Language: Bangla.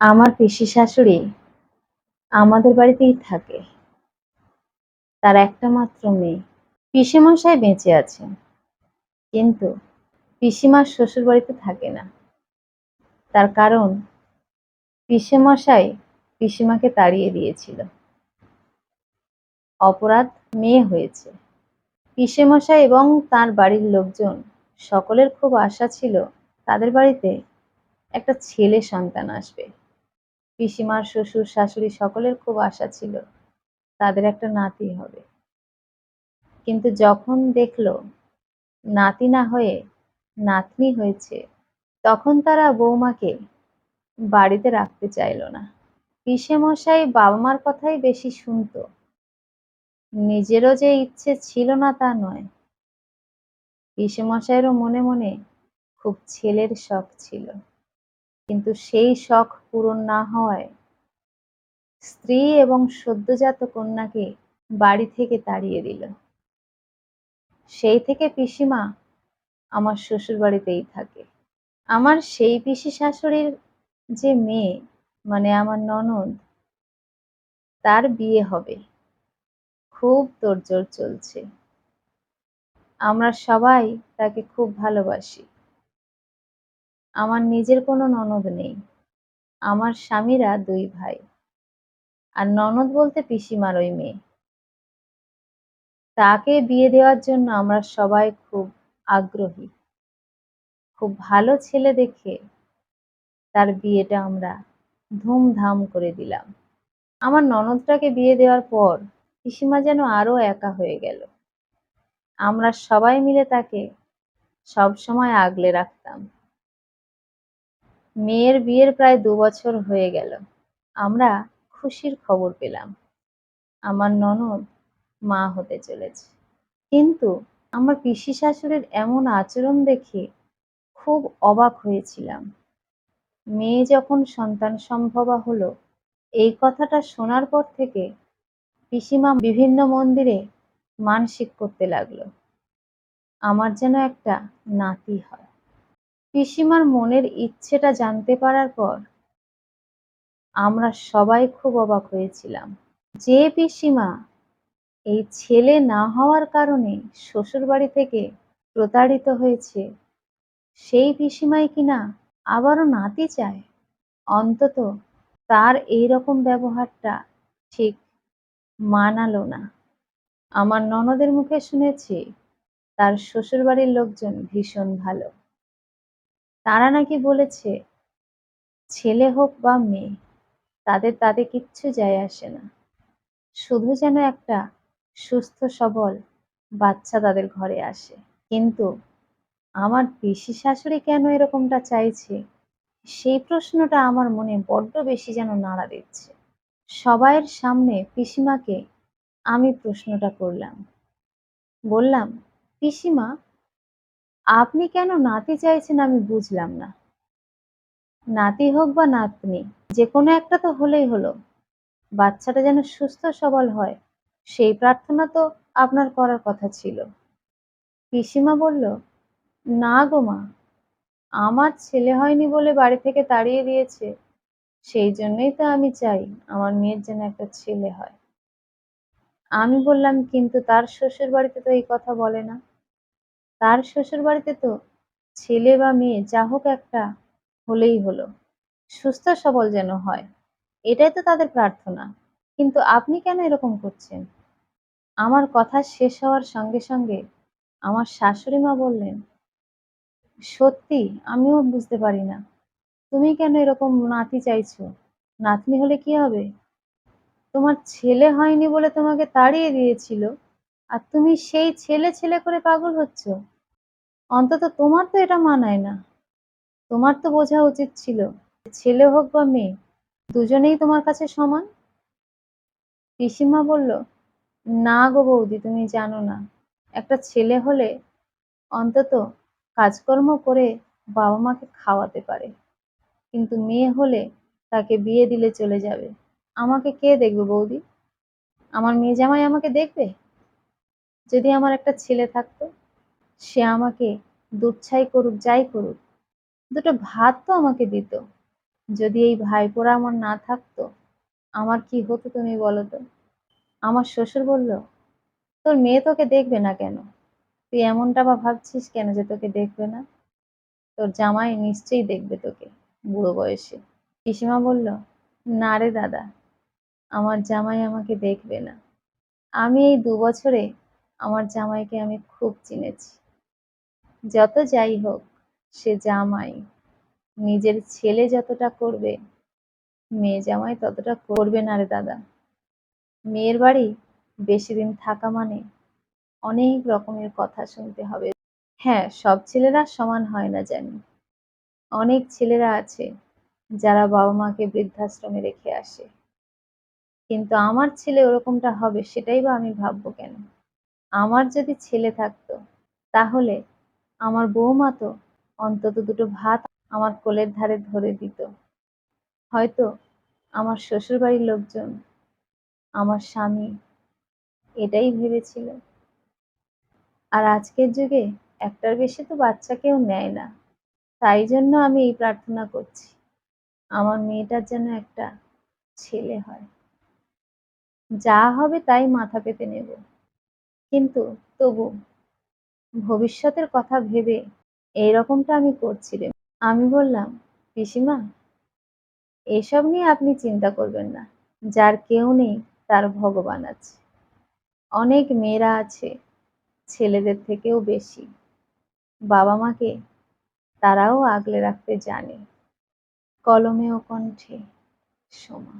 আমার পিসি শাশুড়ি আমাদের বাড়িতেই থাকে। তার একটা মাত্র মেয়ে। পিসেমশাই বেঁচে আছেন। কিন্তু পিসিমার শ্বশুর বাড়িতে থাকে না। তার কারণ পিসেমশাই পিসিমাকে তাড়িয়ে দিয়েছিল। অপরাধ মেয়ে হয়েছে। পিসেমশাই এবং তার বাড়ির লোকজন সকলের খুব আশা ছিল তাদের বাড়িতে একটা ছেলে সন্তান আসবে। পিসিমার, শ্বশুর, শাশুড়ি সকলের খুব আশা ছিল তাদের একটা নাতি হবে। কিন্তু যখন দেখল নাতি না হয়ে নাতনি হয়েছে, তখন তারা বৌমাকে বাড়িতে রাখতে চাইল না। পিসে মশাই বাবা মার কথাই বেশি শুনতো। নিজেরও যে ইচ্ছে ছিল না তা নয়। পিসে মশাইয়েরও মনে মনে খুব ছেলের শখ ছিল। কিন্তু সেই শখ পূরণ না হওয়ায় স্ত্রী এবং সদ্যজাত কন্যাকে বাড়ি থেকে তাড়িয়ে দিল। সেই থেকে পিসিমা আমার শ্বশুর বাড়িতেই থাকে। আমার সেই পিসি শাশুড়ির যে মেয়ে মানে আমার ননদ, তার বিয়ে হবে। খুব তোড়জোড় চলছে। আমরা সবাই তাকে খুব ভালোবাসি। আমার নিজের কোনো ননদ নেই। আমার স্বামীরা দুই ভাই। আর ননদ বলতে পিসিমার ওই মেয়ে। তাকে বিয়ে দেওয়ার জন্য আমরা সবাই খুব আগ্রহী। খুব ভালো ছেলে দেখে তার বিয়েটা আমরা ধুমধাম করে দিলাম। আমার ননদটাকে বিয়ে দেওয়ার পর পিসিমা যেন আরও একা হয়ে গেল। আমরা সবাই মিলে তাকে সব সময় আগলে রাখতাম। মেয়ের বিয়ের প্রায় দু বছর হয়ে গেল। আমরা খুশির খবর পেলাম। আমার ননদ মা হতে চলেছে। কিন্তু আমার পিসি শাশুড়ির এমন আচরণ দেখে খুব অবাক হয়েছিলাম। মেয়ে যখন সন্তান সম্ভবা হলো, এই কথাটা শোনার পর থেকে পিসিমা বিভিন্ন মন্দিরে মানসিক করতে লাগল। আমার যেন একটা নাতি হয়। পিসিমার মনের ইচ্ছেটা জানতে পারার পর আমরা সবাই খুব অবাক হয়েছিলাম। যে পিসিমা এই ছেলে না হওয়ার কারণে শ্বশুর বাড়ি থেকে প্রতারিত হয়েছে, সেই পিসিমাই কিনা আবারও নাতি চায়? অন্তত তার এই রকম ব্যবহারটা ঠিক মানালো না। আমার ননদের মুখে শুনেছি তার শ্বশুর বাড়ির লোকজন ভীষণ ভালো। তারা নাকি বলেছে, ছেলে হোক বা মেয়ে, তাদের তাতে কিচ্ছু যায় আসে না। শুধু যেন একটা সুস্থ, সবল বাচ্চা তাদের ঘরে আসে। কিন্তু আমার পিসি শাশুড়ি কেন এরকমটা চাইছে? সেই প্রশ্নটা আমার মনে বড্ড বেশি যেন নাড়া দিচ্ছে। সবাইয়ের সামনে পিসিমাকে আমি প্রশ্নটা করলাম। বললাম, পিসিমা আপনি কেন নাতি চাইছেন আমি বুঝলাম না। নাতি হোক বা নাতনি যে কোনো একটা তো হলেই হলো। বাচ্চাটা যেন সুস্থ সবল হয়, সেই প্রার্থনা তো আপনার করার কথা ছিল। পিসিমা বলল, না গো মা, আমার ছেলে হয়নি বলে বাড়ি থেকে তাড়িয়ে দিয়েছে। সেই জন্যই তো আমি চাই আমার মেয়ের যেন একটা ছেলে হয়। আমি বললাম, কিন্তু তার শ্বশুর বাড়িতে তো এই কথা বলে না। তার শ্বশুর বাড়িতে তো ছেলে বা মেয়ে যা হোক একটা হলেই হলো। সুস্থ সবল যেন হয়, এটাই তো তাদের প্রার্থনা। কিন্তু আপনি কেন এরকম করছেন? আমার কথা শেষ হওয়ার সঙ্গে সঙ্গে আমার শাশুড়ি মা বললেন, সত্যি, আমিও বুঝতে পারি না। তুমি কেন এরকম নাতি চাইছো? নাতনি হলে কি হবে? তোমার ছেলে হয়নি বলে তোমাকে তাড়িয়ে দিয়েছিল। আর তুমি সেই ছেলে ছেলে করে পাগল হচ্ছ? অন্তত তোমার তো এটা মানায় না। তোমার তো বোঝা উচিত ছিল ছেলে হোক বা মেয়ে, দুজনেই তোমার কাছে সমান। পিসিমা বলল, না গো বৌদি, তুমি জানো না। একটা ছেলে হলে অন্তত কাজকর্ম করে বাবা মাকে খাওয়াতে পারে। কিন্তু মেয়ে হলে তাকে বিয়ে দিলে চলে যাবে। আমাকে কে দেখবে বৌদি? আমার মেয়ে জামাই আমাকে দেখবে? যদি আমার একটা ছেলে থাকতো, সে আমাকে দুধ ছাই করুক, যাই করুক, দুটো ভাত তো আমাকে দিত। যদি এই ভাইপোরা আমার না থাকতো, আমার কি হতো তুমি বলো তো? আমার শ্বশুর বলল, তোর মেয়ে তোকে দেখবে না কেন? তুই এমনটা বা ভাবছিস কেন যে তোকে দেখবে না? তোর জামাই নিশ্চয়ই দেখবে তোকে বুড়ো বয়সে। পিসিমা বলল, না রে দাদা, আমার জামাই আমাকে দেখবে না। আমি এই দু বছরে আমার জামাইকে আমি খুব চিনেছি। যত যাই হোক, সে জামাই নিজের ছেলে যতটা করবে, মেয়ে জামাই ততটা করবে না রে দাদা। মেয়ের বাড়ি বেশি দিন থাকা মানে অনেক রকমের কথা শুনতে হবে। হ্যাঁ সব ছেলেরা সমান হয় না জানি। অনেক ছেলেরা আছে যারা বাবা মাকে বৃদ্ধাশ্রমে রেখে আসে। কিন্তু আমার ছেলে ওরকমটা হবে, সেটাই বা আমি ভাববো কেন? আমার যদি ছেলে থাকতো, তাহলে আমার বৌমা তো অন্তত দুটো ভাত আমার কোলের ধারে ধরে দিত। হয়তো আমার শ্বশুরবাড়ির লোকজন, আমার স্বামী এটাই ভেবেছিল। আর আজকের যুগে একটার বেশি তো বাচ্চা কেউ নেয় না। তাই জন্য আমি এই প্রার্থনা করছি, আমার মেয়েটার যেন একটা ছেলে হয়। যা হবে তাই মাথা পেতে নেব। কিন্তু তবু ভবিষ্যতের কথা ভেবে এই রকমটা আমি করছি রে আমি বললাম, পিসিমা, এসব নিয়ে আপনি চিন্তা করবেন না। যার কেউ নেই, তার ভগবান আছে। অনেক মেয়েরা আছে, ছেলেদের থেকেও বেশি। বাবা মাকে তারাও আগলে রাখতে জানে। কলমে ও কণ্ঠে, সোমা।